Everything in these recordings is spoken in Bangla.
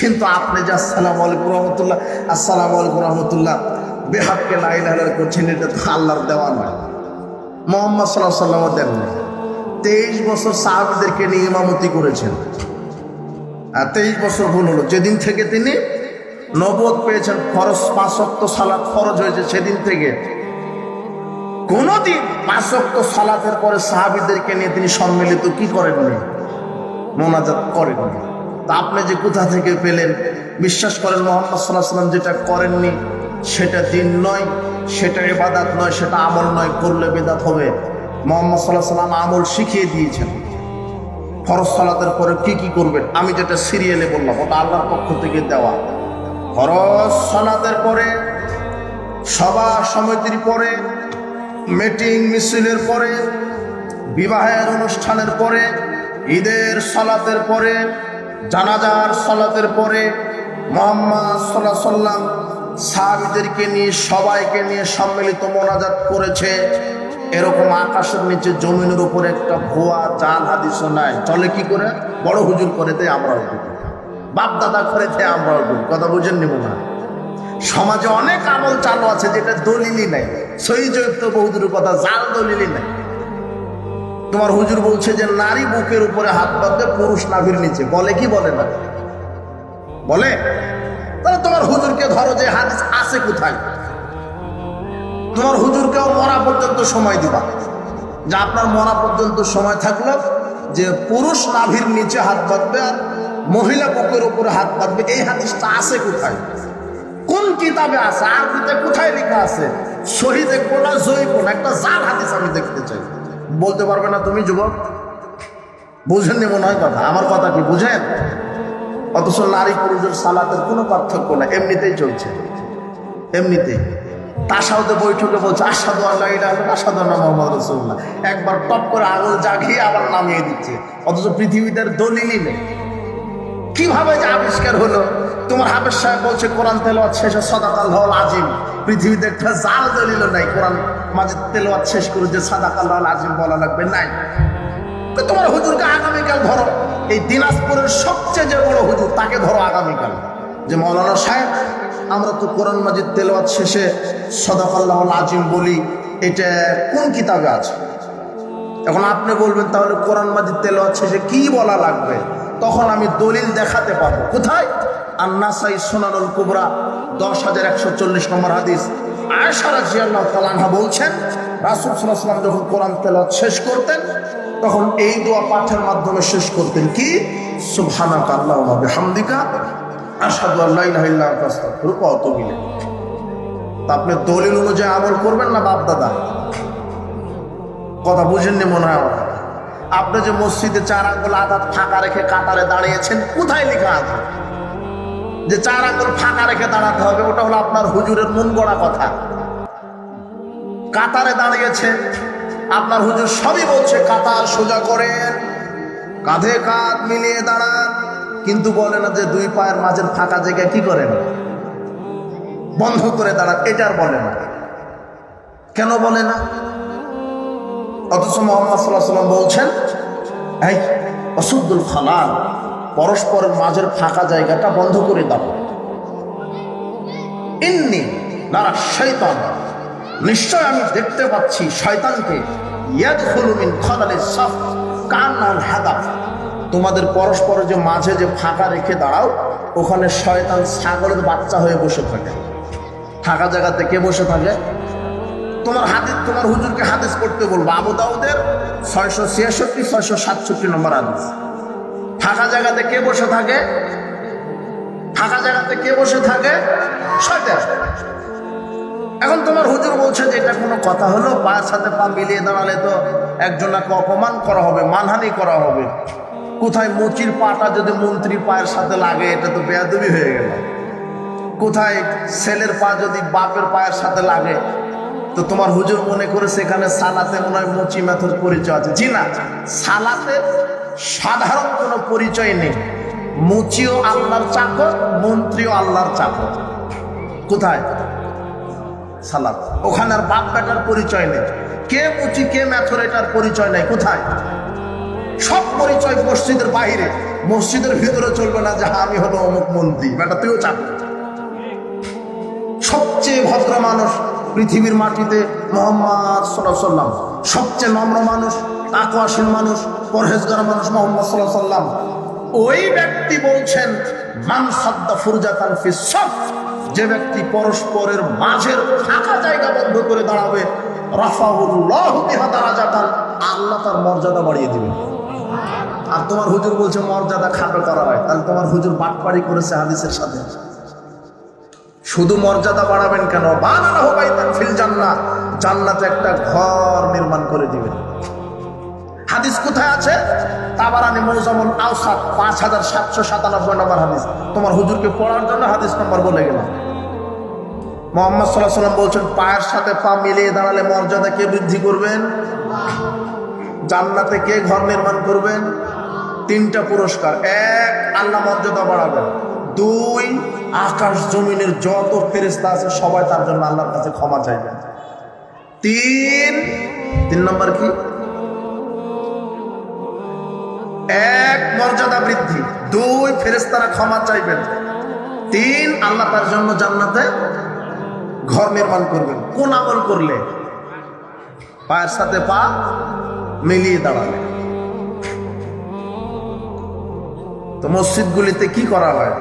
কিন্তু আপনি যে আসসালাম আলাইকুম রহমতুল্লাহ, আসসালাম আলাইকুম রহমতুল্লাহ বেহাতকে লাইলাহার করছেন এটা তো আল্লাহর দেওয়া নয়। মোহাম্মদ সাল্লাহ সাল্লামও দেননি তেইশ বছর সাহাবিদেরকে নিয়ে ইমামতি করেছেন। আর তেইশ বছর ভুল হলো। যেদিন থেকে তিনি নবদ পেয়েছেন খরচ পাঁচক্ত সালাদ খরচ হয়েছে সেদিন থেকে। কোনোদিন পাঁচক্ত সালাতের পরে সাহাবিদেরকে নিয়ে তিনি সম্মিলিত কি করেননি? মোনাজাত করেননি। তা আপনি যে কোথা থেকে পেলেন? বিশ্বাস করেন, মোহাম্মদ সাল্লাহ সাল্লাম যেটা করেননি, সেটা দিন নয়, সেটা এবাদাত নয়, সেটা আমল নয়, করলে বেদাত হবে। মোহাম্মদ সাল্লাহ সাল্লাম আমল শিখিয়ে দিয়েছেন। ফরজ সালাতের পরে কি কি করবেন? আমি যেটা সিরিয়ালে বললাম, ওটা আল্লাহর পক্ষ থেকে দেওয়া। ফরজ সালাতের পরে, সভা সমিতির পরে, মিটিং, মিছিলের পরে, বিবাহের অনুষ্ঠানের পরে, ঈদের সালাতের পরে জানাজার সলাতের পরে মোহাম্মদ সাল্লাহ সাল্লাম সাহাবিদেরকে নিয়ে, সবাইকে নিয়ে সম্মিলিত মোনাজাত করেছে। এরকম আকাশের নিচে জমিনের উপরে একটা ভুয়া জাল হাদিসও নাই। চলে কি করে? বড় হুজুর করে তাই আমরাও করি বাপ দাদা করে তাই কথা বুঝেন নিব না সমাজে অনেক আমল চালু আছে যেটা দলিলই নাই। সহি জয়িত বহুদূর কথা, জাল দলিলই নাই। তোমার হুজুর বলছে যে নারী বুকের উপরে হাত বাঁধবে পুরুষ নাভির নিচে। বলে কি বলে না? বলে? তাহলে তোমার হুজুরকে ধরো যে হাদিস আছে কোথায়? তোমার হুজুরকেও মরা পর্যন্ত সময় দিবা। যে আপনার মরা পর্যন্ত সময় থাকল যে পুরুষ নাভির নিচে হাত বাঁধবে আর মহিলা বুকের উপরে হাত বাঁধবে। এই হাদিসটা আছে কোথায়? কোন কিতাবে আছে? আরবিতে কোথায় লেখা আছে? শহীদে কোনা জয়ী কোন। একটা জাল হাদিস আমি দেখতে চাই। বলতে পারবে না তুমি, যুবক? বুঝেননি মনে হয় কথা। আমার কথা কি বুঝেন? অথচ নারী পুরুষের সালাতের কোনো পার্থক্য না এমনিতেই চলছে। এমনিতেই। তাসাউতে বৈঠকে বলছে আসাদু আল্লাহ আসাদু আল্লাহ মোহাম্মদ রসুল্লাহ একবার টপ করে আঙুল জাগিয়ে আবার নামিয়ে দিচ্ছে। অথচ পৃথিবীতে দলিলই নেই। কীভাবে যে আবিষ্কার হলো? তোমার হাফেজ সাহেব বলছে, কোরআন তেলাওয়াত শেষে সদাক আল্লাহ আজিম। পৃথিবীতে একটা জাল দলিল নাই। কোরআন মাঝে তেলাওয়াত শেষ করে যে সাদাক আল্লাহ আজিম বলা লাগবে, নাই। তোমার হুজুরকে আগামীকাল ধরো। এই দিনাজপুরের সবচেয়ে যে বড় হুজুর, তাকে ধরো আগামীকাল। যে মৌলানা সাহেব, আমরা তো কোরআন মাজিদ তেলাওয়াত শেষে সদাক আল্লাহ আজিম বলি, এটা কোন কিতাবে আছে? এখন আপনি বলবেন, তাহলে কোরআন মাজিদ তেলাওয়াত শেষে কি বলা লাগবে? তখন আমি দলিল দেখাতে পারব। কোথায়? আন্নাসাই সোনানুল কুবরা, দশ হাজার একশো চল্লিশ নম্বর হাদিস। আয়সারা জিয়াল্লাহ তালানহা বলছেন, রাসুল সাল্লাম যখন কোরআন তেলাওয়াত শেষ করতেন, তখন এই দোয়া পাঠের মাধ্যমে শেষ করতেন কি? সুবহানাক আল্লাহুম্মা বিহামদিকা, আশহাদু আল্লা ইলাহা ইল্লা আনতা, আস্তাগফিরুকা আপনি দলিল অনুযায়ী আমল করবেন না বাপ দাদা? কথা বুঝেননি মনে হয় আমার? আপনি যে মসজিদে চার আঙ্গুল আধা ফাঁকা রেখে কাতারে দাঁড়িয়েছেন, কোথায় লেখা আছে? যে চার আঙ্গুল ফাঁকা রেখে দাঁড়াতে হবে, ওটা হলো আপনার হুজুরের মন গড়া কথা। কাতারে দাঁড়িয়েছে, আপনার হুজুর সবই বলছে, কাতার সোজা করেন, কাঁধে কাঁধ মিলিয়ে দাঁড়ান। কিন্তু বলে না যে দুই পায়ের মাঝের ফাঁকা জায়গায় কি করেন? বন্ধ করে দাঁড়ান এটার বলে না। কেন বলে না? অথচ মোহাম্মদ সাল্লাহ সাল্লাম বলছেন, এই অসুদ্দুল খালাল পরস্পরের মাঝের ফাঁকা জায়গাটা বন্ধ করে দাও। ইন্নি নারা শৈতান নিশ্চয় আমি দেখতে পাচ্ছি শয়তানকে। তোমাদের পরস্পর যে মাঝে যে ফাঁকা রেখে দাঁড়াও ওখানে শয়তান ছাগলের বাচ্চা হয়ে বসে থাকে। ফাঁকা জায়গাতে কে বসে থাকে? তোমার হাদিস, তোমার হুজুরকে হাদিস পড়তে বলব। আবু দাউদের ছয়শো ছিয়াষট্টি, ছয়শো সাতষট্টি নম্বর হাদিস। ফাঁকা জায়গাতে কে বসে থাকে? ফাঁকা জায়গাতে কে বসে থাকে? এখন তোমার হুজুর বলছে যে এটা কোনো কথা হলো? পায়ের সাথে পা মিলিয়ে দাঁড়ালে তো একজনকে অপমান করা হবে, মানহানি করা হবে। কোথায় মুচির পাটা যদি মন্ত্রীর পায়ের সাথে লাগে, এটা তো বেয়াদবি হয়ে গেল। কোথায় ছেলের পা যদি বাপের পায়ের সাথে লাগে, তো তোমার হুজুর মনে করে সেখানে সালাতে মনে হয় মুচি ম্যাথর পরিচয় আছে। জি না, সালাতে সাধারণ কোনো পরিচয় নেই। মুচিও আল্লাহর চাকর মন্ত্রীও আল্লাহর চাকর। কোথায়? সালাত। ওখানে আর বাপ বেটার পরিচয় নেই। কে মুচি কে মেথর এটার পরিচয় নেই। কোথায়? সব পরিচয় মসজিদের বাইরে। মসজিদের ভিতরে চলবে না যে হ্যাঁ, আমি হলো অমুক মন্ত্রী। বেটা তুইও চাকরি। সবচেয়ে ভদ্র মানুষ পৃথিবীর মাটিতে মোহাম্মদ সাল্লাম সবচেয়ে নম্র মানুষ তাকওয়াশীল মানুষ, পরহেজগার মানুষ মোহাম্মদ সাল্লাহ সাল্লাম ওই ব্যক্তি বলছেন যে ব্যক্তি পরস্পরের মাঝের ফাঁকা জায়গা বন্ধ করে দাঁড়াবে রাফাউল্লাহ আল্লাহ তার মর্যাদা বাড়িয়ে দিবেন আর তোমার হুজুর বলছে, মর্যাদা খাটো করা হয় তাহলে তোমার হুজুর বাটপাড়ি করেছে হাদিসের সাথে। শুধু মর্যাদা বাড়াবেন কেন? বানানো হবাইতেন ফিল জান্নাত জান্নাতে একটা ঘর নির্মাণ করে দিবেন। হাদিস কোথায় আছে? তাবারানি মৌজামুল আওসাদ পাঁচ হাজার সাতশো সাতানব্বই নম্বর হাদিস। তোমার হুজুরকে পড়ার জন্য হাদিস নম্বর বলে গেলাম। মোহাম্মদ সাল্লাহ সাল্লাম বলছেন, পায়ের সাথে পা মিলিয়ে দাঁড়ালে মর্যাদা কে বৃদ্ধি করবেন? জান্নাতে কে ঘর নির্মাণ করবেন? তিনটা পুরস্কার। এক, আল্লাহ মর্যাদা বাড়াবেন। দুই, আকাশ জমিনের যত ফেরিস্তা আছে, সবাই তার জন্য আল্লাহর কাছে ক্ষমা চাইবেন। তিন তিন নম্বর কি? এক মর্যাদা বৃদ্ধি। দুই ফেরেস্তারা ক্ষমা চাইবেন। তিন, আল্লাহ তার জন্য জান্নাতে ঘর নির্মাণ করবেন। কোন আমল করলে? পায়ের সাথে পা মিলিয়ে দাঁড়ালে। তো মসজিদগুলিতে কি করা হয়?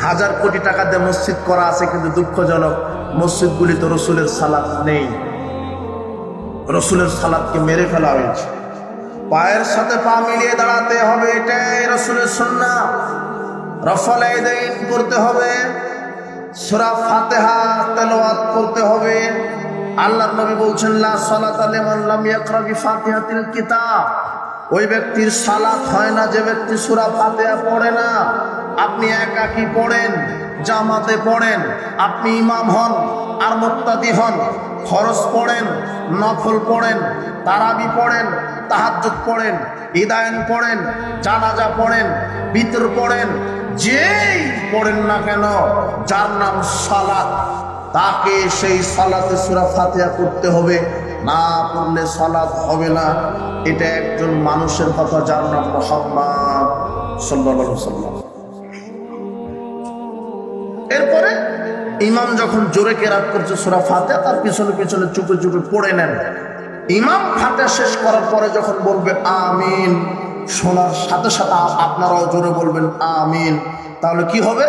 হাজার কোটি টাকা দিয়ে মসজিদ করা আছে, কিন্তু দুঃখজনক মসজিদগুলিতে রসুলের সালাদ নেই। রসুলের সালাদকে মেরে ফেলা হয়েছে। পায়ের সাথে পা মিলিয়ে দাঁড়াতে হবে, এটাই রসুলের সন্না রফল ঈদাইন করতে হবে, সূরা ফাতিহা তেলাওয়াত করতে হবে। আল্লাহর নবী বলছেন, লা সালাতা লিমান লাম ইয়াকরা বিফাতিহাতিল কিতাব। ওই ব্যক্তির সালাত হয় না, যে ব্যক্তি সূরা ফাতিহা পড়ে না। আপনি একাকী পড়েন? জামাতে পড়েন? আপনি ইমাম হন? আর মুক্তাদি হন? খরচ পড়েন? নফল পড়েন? তারাবি পড়েন? তাহাজ্জুদ পড়েন ইদায়ন পড়েন, জানাজা পড়েন, বিতর পড়েন, যেই পড়েন না কেন, যার নাম সালাত, তাকে সেই সালাতে সুরা ফাতিহা করতে হবে। না পড়লে সালাত হবে না। এটা একজন মানুষের কথা, যার নাম মোহাম্মদ সাল্লাম এরপরে ইমাম যখন জোরে কেরাত করছে সুরা ফাতে তার পিছনে পিছনে চুপে চুপে পড়ে নেন। ইমাম ফাতে শেষ করার পরে যখন বলবে আমিন, শোনার সাথে সাথে আপনারাও জোরে বলবেন আমিন। তাহলে কি হবে?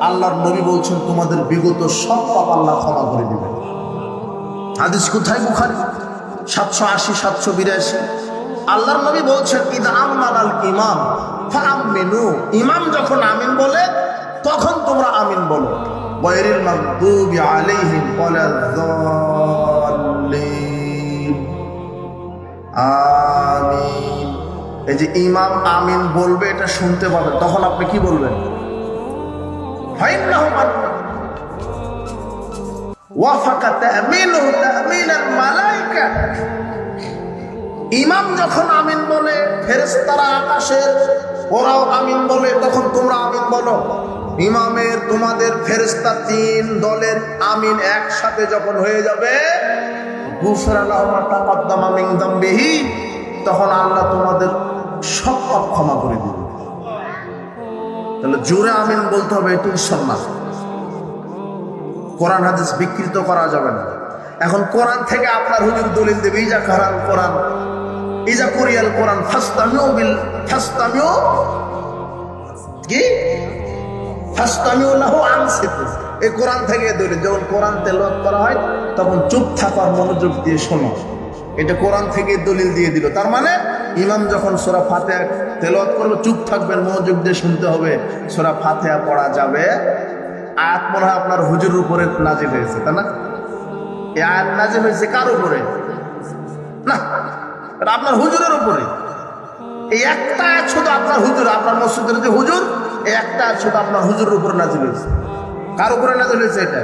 আল্লাহর নবী বলছেন, তোমাদের বিগত সব পাপ আল্লাহ ক্ষমা করে দেবেন। হাদিস কোথায়? বুখারি। সাতশো আশি, সাতশো বিরাশি। আল্লাহর নবী বলছেন ঈদ আম্মান আল ইমাম, ফাআমিনু। ইমাম যখন আমিন বলে, তখন তোমরা আমিন বলো। বয়রিল মাগদুবি আলাইহিম ওয়ালাদ-দাল্লিন। আমিন। এই যে ইমাম আমিন বলবে, এটা শুনতে পাবেন তখন আপনি কি বলবেন? ইমাম যখন আমিন বলে, ফেরেশতারা আকাশের ওরাও আমিন বলে, তখন তোমরা আমিন বলো। ইমামের, তোমাদের ফেরেশতা তিন দলের আমিন একসাথে যখন হয়ে যাবে তখন আল্লাহ তোমাদের সব পাপ ক্ষমা করে দিবে। তাহলে জোরে আমিন বলতে হবে, এটুকু সম্মান। কোরআন হাদিস বিকৃত করা যাবে না। এখন কোরআন থেকে আপনার হুজুর দলিল দেবে, ইজা কোরআন কোরআন, ইজা কোরিয়াল কোরআন ফাস্তামিও বিল ফাস্তামিও কি? ফাস্তামিও লাহু আনসিতু। এই কোরআন থেকে দলিল যখন কোরআন তেলাওয়াত করা হয় তখন চুপ থাকার মনোযোগ দিয়ে শোনো। এটা কোরআন থেকে দলিল দিয়ে দিল। তার মানে ইমাম যখন সোরা ফাতেহা তেলাওয়াত করবে চুপ থাকবেন মনোযোগ দিয়ে শুনতে হবে, সোরা ফাতেহা পড়া যাবে। আয়াত মনে হয় আপনার হুজুর উপরে নাজিল হয়েছে, তাই না? এই আয়াত নাজিল হয়েছে কার উপরে? না, এটা আপনার হুজুরের উপরে। এই একটা আয়াত শুধু আপনার হুজুর, আপনার মসজিদের যে হুজুর, এই একটা আয়াত শুধু আপনার হুজুরের উপরে নাজিল হয়েছে। কার উপরে নাজিল হয়েছে এটা?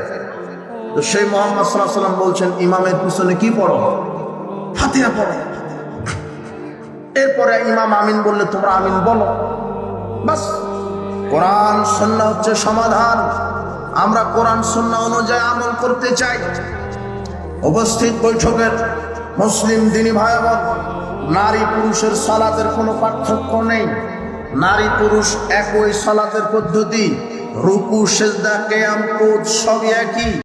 তো সেই মোহাম্মদ সাল্লাম বলছেন, ইমামের পিছনে কি পড়ো? ফাতিহা পড়ো। এরপরে ইমাম আমিন বললে, তোমরা আমিন বলো। বাস, কোরআন সন্না হচ্ছে সমাধান। আমরা কোরআন সন্না অনুযায়ী আমল করতে চাই। উপস্থিত বৈঠকের মুসলিম দিনী ভাই নারী পুরুষের সালাতের কোনো পার্থক্য নেই। নারী পুরুষ একই সালাতের পদ্ধতি, রুকু, সেজদা কেয়াম কোচ সবই একই।